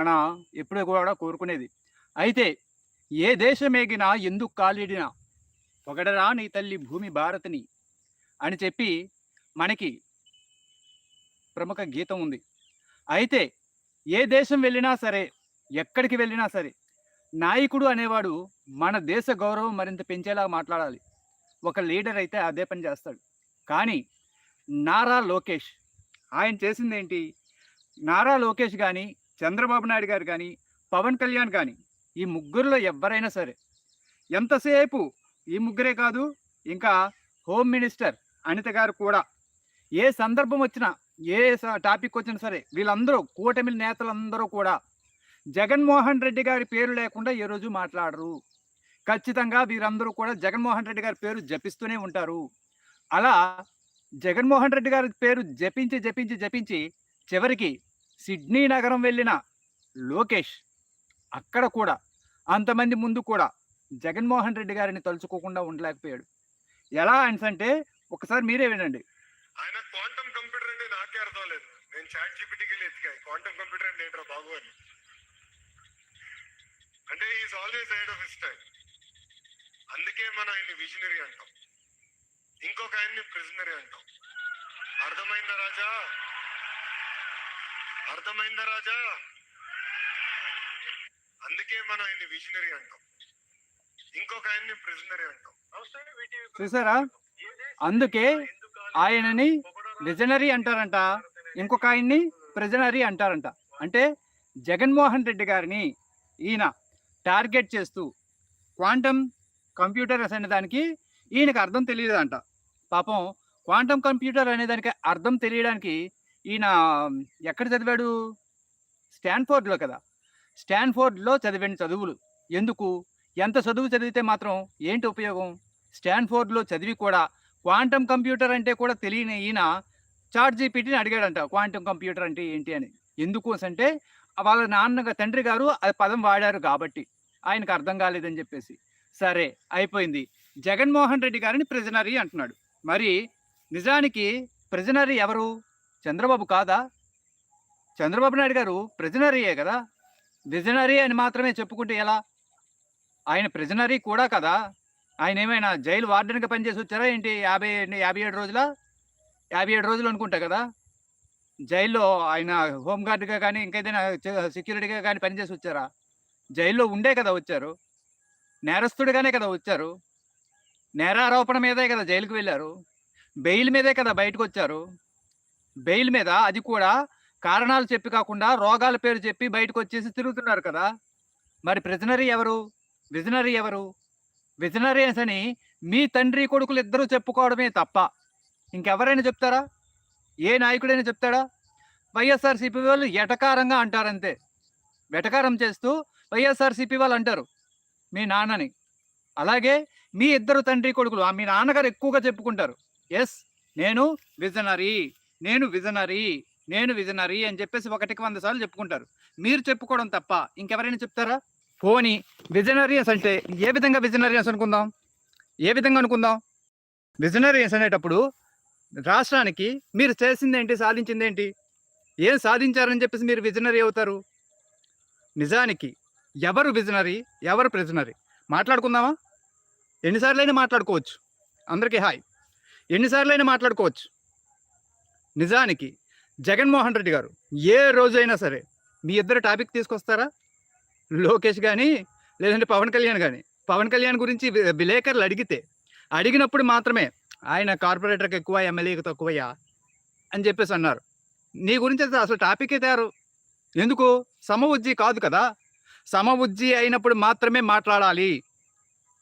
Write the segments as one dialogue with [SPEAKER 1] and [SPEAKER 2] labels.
[SPEAKER 1] మన ఎప్పుడూ కూడా కోరుకునేది. అయితే ఏ దేశమేగినా ఎందుకు కాలిడినా పొగడరా నీ తల్లి భూమి భారతిని అని చెప్పి మనకి ప్రముఖ గీతం ఉంది. అయితే ఏ దేశం వెళ్ళినా సరే ఎక్కడికి వెళ్ళినా సరే నాయకుడు అనేవాడు మన దేశ గౌరవం మరింత పెంచేలా మాట్లాడాలి. ఒక లీడర్ అయితే అదే పని చేస్తాడు. కానీ నారా లోకేష్ ఆయన చేసింది ఏంటి నారా లోకేష్ కానీ చంద్రబాబు నాయుడు గారు కానీ పవన్ కళ్యాణ్ కానీ ఈ ముగ్గురులో ఎవరైనా సరే ఎంతసేపు ఈ ముగ్గురే కాదు ఇంకా హోమ్ మినిస్టర్ అనిత గారు కూడా ఏ సందర్భం వచ్చినా ఏ స- టాపిక్ వచ్చినా సరే వీళ్ళందరూ కూటమి నేతలందరూ కూడా జగన్మోహన్ రెడ్డి గారి పేరు లేకుండా ఏ రోజు మాట్లాడరు. ఖచ్చితంగా వీరందరూ కూడా జగన్మోహన్ రెడ్డి గారి పేరు జపిస్తూనే ఉంటారు. అలా జగన్మోహన్ రెడ్డి గారి పేరు జపించి జపించి జపించి చివరికి సిడ్నీ నగరం వెళ్ళిన లోకేష్ అక్కడ కూడా అంతమంది ముందు కూడా జగన్మోహన్ రెడ్డి గారిని తలుచుకోకుండా ఉండలేకపోయాడు. ఎలా అంటే ఒకసారి మీరే వినండి.
[SPEAKER 2] ఆయన క్వాంటమ్ కంప్యూటర్ అంటే నాకే అర్థం లేదు. నేను చాట్ జీపీటీకి వెళ్ళి ఎతికా క్వాంటమ్ కంప్యూటర్ అంటే ఏంటో బాబు అని. అంటే is always side of his time అందుకే మనం ఆయన్ని విజనరీ అంటాం. ఇంకొక ఆయన్ని ప్రిజనరీ అంటాం. అర్థమైందా రాజా? అర్థమైందా రాజా? అందుకే మనం ఆయన్ని విజనరీ అంటాం. ఇంకొక ఆయన్ని ప్రిజనరీ అంటాం.
[SPEAKER 1] చూసారా? అందుకే ఆయనని విజనరీ అంటారంట. ఇంకొక ఆయన్ని ప్రిజనరీ అంటారంట. అంటే జగన్మోహన్ రెడ్డి గారిని ఈయన టార్గెట్ చేస్తూ క్వాంటమ్ కంప్యూటర్స్ అనే దానికి ఈయనకు అర్థం తెలియదంట పాపం క్వాంటమ్ కంప్యూటర్ అనే దానికి అర్థం తెలియడానికి ఈయన ఎక్కడ చదివాడు? స్టాన్ఫోర్డ్లో కదా. స్టాన్ఫోర్డ్లో చదివిన చదువులు. ఎందుకు? ఎంత చదువు చదివితే మాత్రం ఏంటి ఉపయోగం? స్టాన్ఫోర్డ్లో చదివి కూడా క్వాంటమ్ కంప్యూటర్ అంటే కూడా తెలియని ఈయన చాట్ జీపీటీని అడిగాడంట క్వాంటమ్ కంప్యూటర్ అంటే ఏంటి? అని. ఎందుకు అంటే వాళ్ళ నాన్న తండ్రి గారు ఆ పదం వాడారు కాబట్టి. ఆయనకు అర్థం కాలేదని చెప్పేసి. సరే అయిపోయింది. జగన్మోహన్ రెడ్డి గారిని ప్రిజనరీ అంటున్నాడు. మరి నిజానికి ప్రిజనరీ ఎవరు? చంద్రబాబు కాదా? చంద్రబాబు నాయుడు గారు ప్రిజనరీయే కదా? విజనరీ అని మాత్రమే చెప్పుకుంటే ఎలా? ఆయన ప్రిజనరీ కూడా కదా? ఆయన ఏమైనా జైలు వార్డెన్గా పనిచేసి వచ్చారా ఏంటి? యాభై యాభై ఏడు రోజుల? యాభై ఏడు రోజులు అనుకుంటా కదా? జైల్లో ఆయన హోంగార్డ్గా కానీ ఇంకేదైనా సెక్యూరిటీగా కానీ పనిచేసి వచ్చారా? జైల్లో ఉండే కదా వచ్చారు. నేరస్తుడిగానే కదా వచ్చారు. నేరారోపణ మీదే కదా జైలుకి వెళ్ళారు. బెయిల్ మీదే కదా బయటకు వచ్చారు. బెయిల్ మీద అది కూడా కారణాలు చెప్పి కాకుండా రోగాల పేరు చెప్పి బయటకు వచ్చేసి తిరుగుతున్నారు కదా. మరి ప్రిజనరీ ఎవరు? విజనరీ ఎవరు? విజనరీస్ అని మీ తండ్రి కొడుకులు ఇద్దరూ చెప్పుకోవడమే తప్ప ఇంకెవరైనా చెప్తారా? ఏ నాయకుడైనా చెప్తాడా? వైఎస్ఆర్సీపీ వాళ్ళు ఎటకారంగా అంటారంతే. వెటకారం చేస్తూ వైఎస్ఆర్సీపీ వాళ్ళు అంటారు మీ నాన్నని. అలాగే మీ ఇద్దరు తండ్రి కొడుకులు ఆ మీ నాన్నగారు ఎక్కువగా చెప్పుకుంటారు. ఎస్ నేను విజనరీ నేను విజనరీ నేను విజనరీ అని చెప్పేసి ఒకటికి వంద సార్లు చెప్పుకుంటారు. మీరు చెప్పుకోవడం తప్ప ఇంకెవరైనా చెప్తారా? పోనీ విజనరీస్ అంటే ఏ విధంగా విజనరీస్ అనుకుందాం? ఏ విధంగా అనుకుందాం? విజనరీస్ అనేటప్పుడు రాష్ట్రానికి మీరు చేసింది ఏంటి సాధించింది ఏంటి? ఏం సాధించారని చెప్పేసి మీరు విజనరీ అవుతారు? నిజానికి ఎవరు విజనరీ ఎవరు ప్రిజనరీ? మాట్లాడుకుందామా? ఎన్నిసార్లైనా మాట్లాడుకోవచ్చు. అందరికీ హాయ్. ఎన్నిసార్లైనా మాట్లాడుకోవచ్చు. నిజానికి జగన్మోహన్ రెడ్డి గారు ఏ రోజైనా సరే మీ ఇద్దరు టాపిక్ తీసుకొస్తారా? లోకేష్ కానీ లేదంటే పవన్ కళ్యాణ్ కానీ పవన్ కళ్యాణ్ గురించి విలేకరులు అడిగితే అడిగినప్పుడు మాత్రమే ఆయన కార్పొరేటర్కి ఎక్కువ ఎమ్మెల్యేకి తక్కువయ్యా అని చెప్పేసి అన్నారు. నీ గురించి అయితే అసలు టాపికే తయారు ఎందుకు? సమ ఉజ్జి కాదు కదా. సమ ఉజ్జి అయినప్పుడు మాత్రమే మాట్లాడాలి.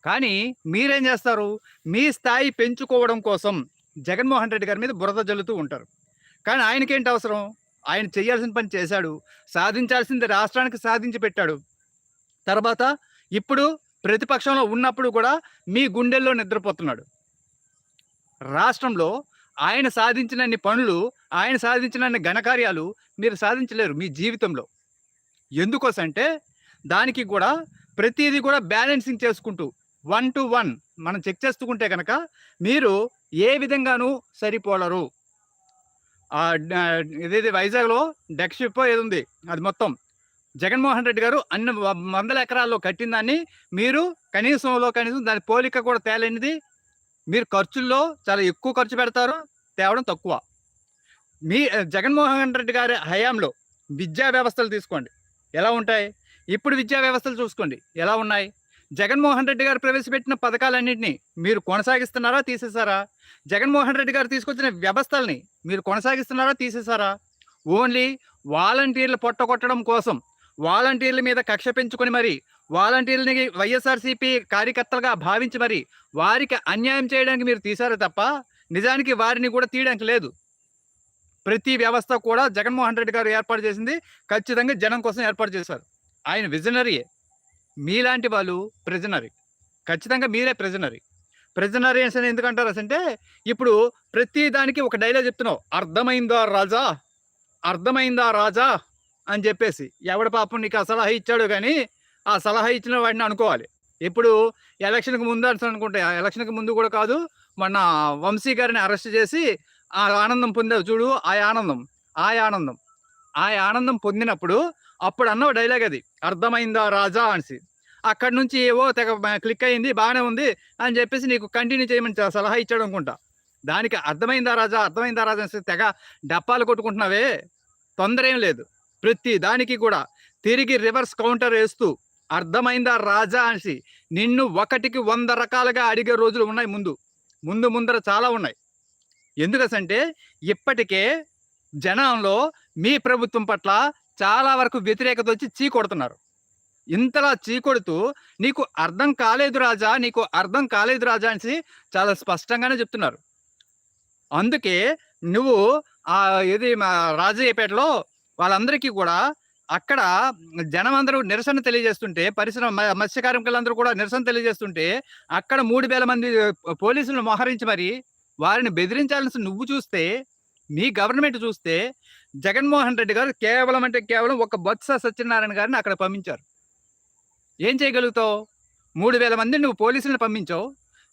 [SPEAKER 1] కానీ మీరేం చేస్తారు? మీ స్థాయి పెంచుకోవడం కోసం జగన్మోహన్ రెడ్డి గారి మీద బురద జల్లుతూ ఉంటారు. కానీ ఆయనకేంటి అవసరం? ఆయన చేయాల్సిన పని చేశాడు. సాధించాల్సింది రాష్ట్రానికి సాధించి పెట్టాడు. తర్వాత ఇప్పుడు ప్రతిపక్షంలో ఉన్నప్పుడు కూడా మీ గుండెల్లో నిద్రపోతున్నాడు. రాష్ట్రంలో ఆయన సాధించినన్ని పనులు ఆయన సాధించినన్ని ఘనకార్యాలు మీరు సాధించలేరు మీ జీవితంలో. ఎందుకోసంటే దానికి కూడా ప్రతిదీ కూడా బ్యాలెన్సింగ్ చేసుకుంటూ వన్ టు వన్ మనం చెక్ చేసుకుంటే కనుక మీరు ఏ విధంగానూ సరిపోలరు. ఇదేది వైజాగ్లో డెక్ షిప్ ఏది ఉంది? అది మొత్తం. జగన్మోహన్ రెడ్డి గారు అన్ని వందల ఎకరాల్లో కట్టిన దాన్ని మీరు కనీసంలో కనీసం దాని పోలిక కూడా తేలేనిది. మీరు ఖర్చుల్లో చాలా ఎక్కువ ఖర్చు పెడతారు తేవడం తక్కువ. మీ జగన్మోహన్ రెడ్డి గారి హయాంలో విద్యా వ్యవస్థలు తీసుకోండి. ఎలా ఉంటాయి? ఇప్పుడు విద్యా వ్యవస్థలు చూసుకోండి. ఎలా ఉన్నాయి? జగన్మోహన్ రెడ్డి గారు ప్రవేశపెట్టిన పథకాలన్నింటినీ మీరు కొనసాగిస్తున్నారా తీసేశారా? జగన్మోహన్ రెడ్డి గారు తీసుకొచ్చిన వ్యవస్థల్ని మీరు కొనసాగిస్తున్నారా తీసేశారా? ఓన్లీ వాలంటీర్లు పొట్టగొట్టడం కోసం వాలంటీర్ల మీద కక్ష పెంచుకొని మరి వాలంటీర్లని వైఎస్ఆర్సీపీ కార్యకర్తలుగా భావించి మరి వారికి అన్యాయం చేయడానికి మీరు తీశారు తప్ప నిజానికి వారిని కూడా తీయడానికి లేదు. ప్రతి వ్యవస్థ కూడా జగన్మోహన్ రెడ్డి గారు ఏర్పాటు చేసింది ఖచ్చితంగా జనం కోసం ఏర్పాటు చేశారు. ఆయన విజనరీయే. మీలాంటి వాళ్ళు ప్రిజనరీ ఖచ్చితంగా మీరే ప్రిజనరీ ప్రిజనరీ అని ఎందుకంటారు అంటే ఇప్పుడు ప్రతి దానికి ఒక డైలాగ్ చెప్తున్నావు. అర్థమైందా రాజా? అర్థమైందా రాజా? అని చెప్పేసి. ఎవడ పాపం నీకు ఆ సలహా ఇచ్చాడు కానీ ఆ సలహా ఇచ్చిన వాడిని అనుకోవాలి. ఇప్పుడు ఎలక్షన్కి ముందు అని అనుకుంటే ఆ ఎలక్షన్కి ముందు కూడా కాదు మన వంశీ గారిని అరెస్ట్ చేసి ఆ ఆనందం పొందావు చూడు ఆ ఆనందం ఆ ఆనందం. ఆ ఆనందం పొందినప్పుడు అప్పుడు అన్న డైలాగ్ అది. అర్థమైందా రాజా అనేసి. అక్కడి నుంచి ఏవో తెగ క్లిక్ అయింది బాగానే ఉంది అని చెప్పేసి నీకు కంటిన్యూ చేయమని సలహా ఇచ్చాడు అనుకుంటా. దానికి అర్థమైందా రాజా అర్థమైందా రాజా అనేసి తెగ డప్పాలు కొట్టుకుంటున్నావే. తొందర ఏం లేదు. ప్రతి దానికి కూడా తిరిగి రివర్స్ కౌంటర్ వేస్తూ అర్థమైందా రాజా అనేసి నిన్ను ఒకటికి వంద రకాలుగా అడిగే రోజులు ఉన్నాయి ముందు. ముందు ముందర చాలా ఉన్నాయి. ఎందుకంటే ఇప్పటికే జనంలో మీ ప్రభుత్వం పట్ల చాలా వరకు వ్యతిరేకత వచ్చి చీ కొడుతున్నారు. ఇంతలా చీ కొడుతూ నీకు అర్థం కాలేదు రాజా నీకు అర్థం కాలేదు రాజా అని చాలా స్పష్టంగానే చెప్తున్నారు. అందుకే నువ్వు ఆ ఇది మా రాజయ్యపేటలో వాళ్ళందరికీ కూడా అక్కడ జనం అందరూ నిరసన తెలియజేస్తుంటే పరిశ్రమ మత్స్య కార్మికులందరూ కూడా నిరసన తెలియజేస్తుంటే అక్కడ మూడు వేల మంది పోలీసులను మోహరించి మరి వారిని బెదిరించాల్సి నువ్వు చూస్తే మీ గవర్నమెంట్ చూస్తే జగన్మోహన్ రెడ్డి గారు కేవలం అంటే కేవలం ఒక బొత్స సత్యనారాయణ గారిని అక్కడ పంపించారు. ఏం చేయగలుగుతావు? మూడు వేల మంది నువ్వు పోలీసులను పంపించావు.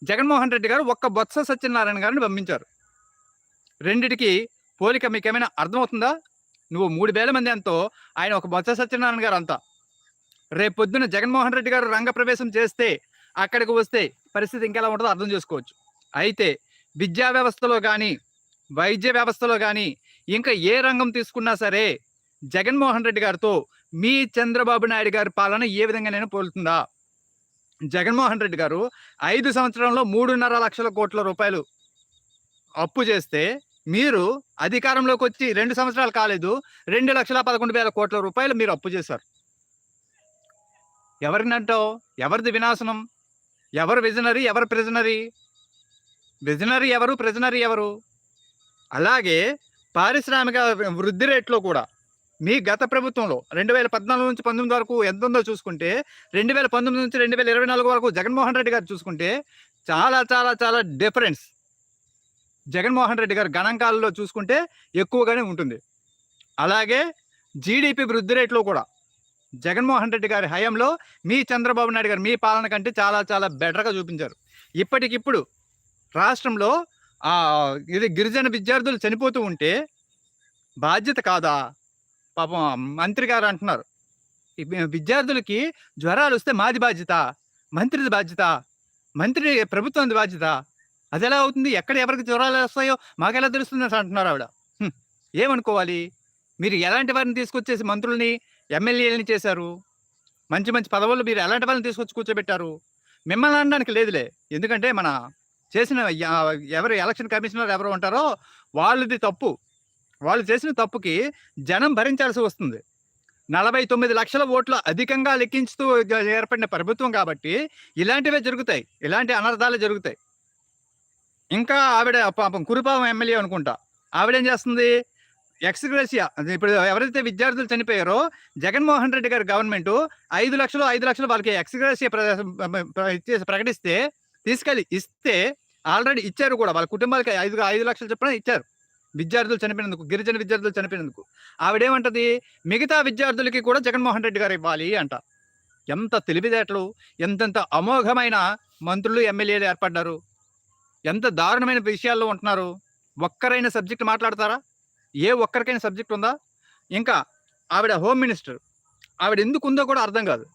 [SPEAKER 1] జగన్మోహన్ రెడ్డి గారు ఒక్క బొత్స సత్యనారాయణ గారిని పంపించారు. రెండిటికి పోలిక మీకేమైనా అర్థమవుతుందా? నువ్వు మూడు వేల మంది ఎంతో ఆయన ఒక బొత్స సత్యనారాయణ గారు అంతా. రేపు పొద్దున జగన్మోహన్ రెడ్డి గారు రంగప్రవేశం చేస్తే అక్కడికి వస్తే పరిస్థితి ఇంకెలా ఉంటుందో అర్థం చేసుకోవచ్చు. అయితే విద్యా వ్యవస్థలో కానీ వైద్య వ్యవస్థలో కానీ ఇంకా ఏ రంగం తీసుకున్నా సరే జగన్మోహన్ రెడ్డి గారితో మీ చంద్రబాబు నాయుడు గారి పాలన ఏ విధంగానైనా పోలుతుందా? జగన్మోహన్ రెడ్డి గారు ఐదు సంవత్సరంలో మూడున్నర లక్షల కోట్ల రూపాయలు అప్పు చేస్తే మీరు అధికారంలోకి వచ్చి రెండు సంవత్సరాలు కాలేదు రెండు లక్షల పదకొండు వేల కోట్ల రూపాయలు మీరు అప్పు చేశారు. ఎవరిని అంటావు ఎవరిది వినాశనం? ఎవరు విజనరీ? ఎవరు ప్రిజనరీ? విజనరీ ఎవరు? ప్రిజనరీ ఎవరు? అలాగే పారిశ్రామిక వృద్ధి రేట్లో కూడా మీ గత ప్రభుత్వంలో రెండు వేల పద్నాలుగు నుంచి పంతొమ్మిది వరకు ఎంత ఉందో చూసుకుంటే రెండు వేల పంతొమ్మిది నుంచి రెండు వేల ఇరవై నాలుగు వరకు జగన్మోహన్ రెడ్డి గారు చూసుకుంటే చాలా చాలా చాలా డిఫరెన్స్ జగన్మోహన్ రెడ్డి గారు గణాంకాలలో చూసుకుంటే ఎక్కువగానే ఉంటుంది. అలాగే జీడిపి వృద్ధి రేట్లో కూడా జగన్మోహన్ రెడ్డి గారి హయాంలో మీ చంద్రబాబు నాయుడు గారు మీ పాలన కంటే చాలా చాలా బెటర్గా చూపించారు. ఇప్పటికిప్పుడు రాష్ట్రంలో ఇది గిరిజన విద్యార్థులు చనిపోతూ ఉంటే బాధ్యత కాదా? పాపం మంత్రి గారు అంటున్నారు. విద్యార్థులకి జ్వరాలు వస్తే మాది బాధ్యత మంత్రిది బాధ్యత మంత్రి ప్రభుత్వం బాధ్యత. అది ఎలా అవుతుంది? ఎక్కడ ఎవరికి జ్వరాలు వస్తాయో మాకెలా తెలుస్తుంది అంటున్నారు ఆవిడ. ఏమనుకోవాలి? మీరు ఎలాంటి వారిని తీసుకొచ్చేసి మంత్రుల్ని ఎమ్మెల్యేలని చేశారు? మంచి మంచి పదవులు మీరు ఎలాంటి వాళ్ళని తీసుకొచ్చి కూర్చోబెట్టారు? మిమ్మల్ని అనడానికి లేదులే. ఎందుకంటే మన చేసిన ఎవరు ఎలక్షన్ కమిషనర్ ఎవరు ఉంటారో వాళ్ళది తప్పు. వాళ్ళు చేసిన తప్పుకి జనం భరించాల్సి వస్తుంది. నలభై తొమ్మిది లక్షల ఓట్లు అధికంగా లెక్కించుతూ ఏర్పడిన ప్రభుత్వం కాబట్టి ఇలాంటివే జరుగుతాయి. ఇలాంటి అనర్థాలు జరుగుతాయి. ఇంకా ఆవిడ పాపం కురుపాపం ఎమ్మెల్యే అనుకుంటా. ఆవిడ ఏం చేస్తుంది ఎక్స్గ్రేసియా ఇప్పుడు ఎవరైతే విద్యార్థులు చనిపోయారో జగన్మోహన్ రెడ్డి గారి గవర్నమెంట్ ఐదు లక్షలు ఐదు లక్షలు వాళ్ళకి ఎక్స్గ్రేసియా ప్రకటిస్తే తీసుకెళ్ళి ఇస్తే ఆల్రెడీ ఇచ్చారు కూడా. వాళ్ళ కుటుంబాలకి ఐదు ఐదు లక్షలు చెప్పిన ఇచ్చారు. విద్యార్థులు చనిపోయినందుకు గిరిజన విద్యార్థులు చనిపోయినందుకు. ఆవిడేమంటది? మిగతా విద్యార్థులకి కూడా జగన్మోహన్ రెడ్డి గారు ఇవ్వాలి అంట. ఎంత తెలివితేటలు ఎంతెంత అమోఘమైన మంత్రులు ఎమ్మెల్యేలు ఏర్పడ్డారు? ఎంత దారుణమైన విషయాల్లో ఉంటున్నారు? ఒక్కరైనా సబ్జెక్ట్ మాట్లాడతారా? ఏ ఒక్కరికైనా సబ్జెక్ట్ ఉందా? ఇంకా ఆవిడ హోమ్ మినిస్టర్. ఆవిడ ఎందుకు ఉందో కూడా అర్థం కాదు.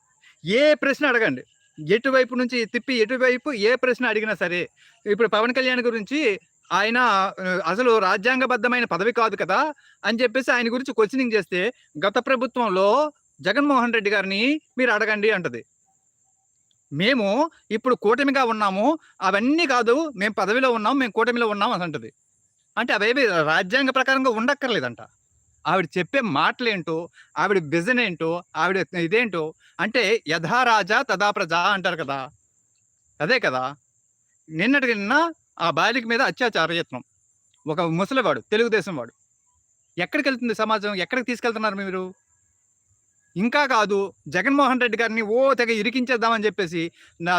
[SPEAKER 1] ఏ ప్రశ్న అడగండి. ఎటువైపు నుంచి తిప్పి ఎటువైపు ఏ ప్రశ్న అడిగినా సరే ఇప్పుడు పవన్ కళ్యాణ్ గురించి ఆయన అసలు రాజ్యాంగబద్ధమైన పదవి కాదు కదా అని చెప్పేసి ఆయన గురించి క్వశ్చనింగ్ చేస్తే గత ప్రభుత్వంలో జగన్మోహన్ రెడ్డి గారిని మీరు అడగండి అంటది. మేము ఇప్పుడు కూటమిగా ఉన్నాము అవన్నీ కాదు మేము పదవిలో ఉన్నాం మేము కూటమిలో ఉన్నాం అని అంటది. అంటే అవేవి రాజ్యాంగ ప్రకారంగా ఉండక్కర్లేదంట. ఆవిడ చెప్పే మాటలేంటో ఆవిడ విజన్ ఏంటో ఆవిడ ఇదేంటో అంటే యథా రాజా తదా ప్రజ అంటారు కదా. అదే కదా. నిన్నటికి నిన్న ఆ బాలిక మీద అత్యాచార యత్నం. ఒక ముసలివాడు తెలుగుదేశం వాడు. ఎక్కడికి వెళ్తుంది సమాజం? ఎక్కడికి తీసుకెళ్తున్నారు మీరు? ఇంకా కాదు జగన్మోహన్ రెడ్డి గారిని ఓ తెగ ఇరికించేద్దామని చెప్పేసి నా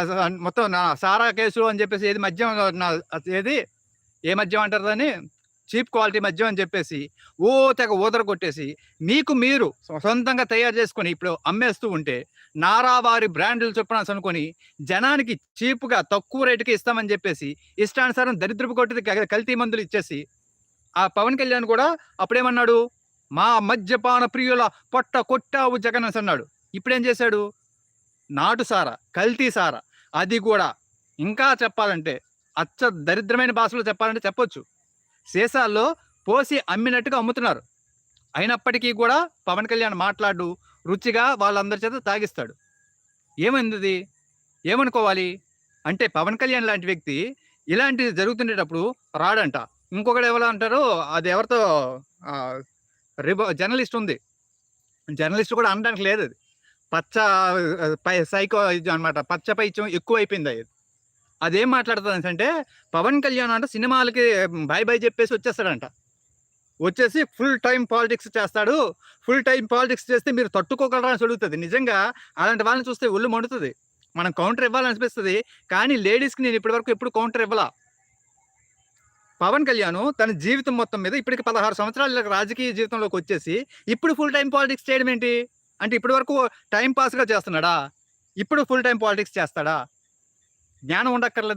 [SPEAKER 1] మొత్తం నా సారా కేసు అని చెప్పేసి ఏది మద్యం నా ఏది? ఏ మద్యం అంటారు దాన్ని? చీప్ క్వాలిటీ మద్యం అని చెప్పేసి ఓ తెగ ఊదర కొట్టేసి మీకు మీరు సొంతంగా తయారు చేసుకొని ఇప్పుడు అమ్మేస్తూ ఉంటే నారావారి బ్రాండ్లు చొప్పున అనుకొని జనానికి చీప్గా తక్కువ రేటుకి ఇస్తామని చెప్పేసి ఇష్టానుసారం దరిద్రపు కొట్టి కల్తీ మందులు ఇచ్చేసి ఆ పవన్ కళ్యాణ్ కూడా అప్పుడేమన్నాడు? మా మద్యపాన ప్రియుల పొట్ట కొట్టావు జగన్ అన్నాడు. ఇప్పుడేం చేశాడు? నాటు సారా కల్తీ సారా. అది కూడా ఇంకా చెప్పాలంటే అచ్చ దరిద్రమైన భాషలో చెప్పాలంటే చెప్పొచ్చు. సీసాల్లో పోసి అమ్మినట్టుగా అమ్ముతున్నారు. అయినప్పటికీ కూడా పవన్ కళ్యాణ్ మాట్లాడు రుచిగా వాళ్ళందరి చేత తాగిస్తాడు. ఏమైంది ఏమనుకోవాలి? అంటే పవన్ కళ్యాణ్ లాంటి వ్యక్తి ఇలాంటిది జరుగుతుండేటప్పుడు రాడంట. ఇంకొకటి ఎవరు అంటారు అది ఎవరితో రిబో జర్నలిస్ట్ ఉంది. జర్నలిస్ట్ కూడా అనడానికి లేదు అది. పచ్చ పై సైకో అనమాట పచ్చ పైత్యం ఎక్కువ అయిపోయింది అది. అదేం మాట్లాడుతుంది అంటే పవన్ కళ్యాణ్ అంటే సినిమాలకి బై బై చెప్పేసి వచ్చేస్తాడంట. వచ్చేసి ఫుల్ టైం పాలిటిక్స్ చేస్తాడు. ఫుల్ టైం పాలిటిక్స్ చేస్తే మీరు తట్టుకోగలరా అని అడుగుతుంది. నిజంగా అలాంటి వాళ్ళని చూస్తే ఒళ్ళు మండుతుంది. మనం కౌంటర్ ఇవ్వాలనిపిస్తుంది కానీ లేడీస్కి నేను ఇప్పటివరకు ఎప్పుడు కౌంటర్ ఇవ్వాల. పవన్ కళ్యాణ్ తన జీవితం మొత్తం మీద ఇప్పటికి పదహారు సంవత్సరాల రాజకీయ జీవితంలోకి వచ్చేసి ఇప్పుడు ఫుల్ టైం పాలిటిక్స్ చేయడం ఏంటి అంటే ఇప్పటి వరకు టైం పాస్గా చేస్తున్నాడా? ఇప్పుడు ఫుల్ టైం పాలిటిక్స్ చేస్తాడా? జ్ఞానం ఉండక్కర్లేదా?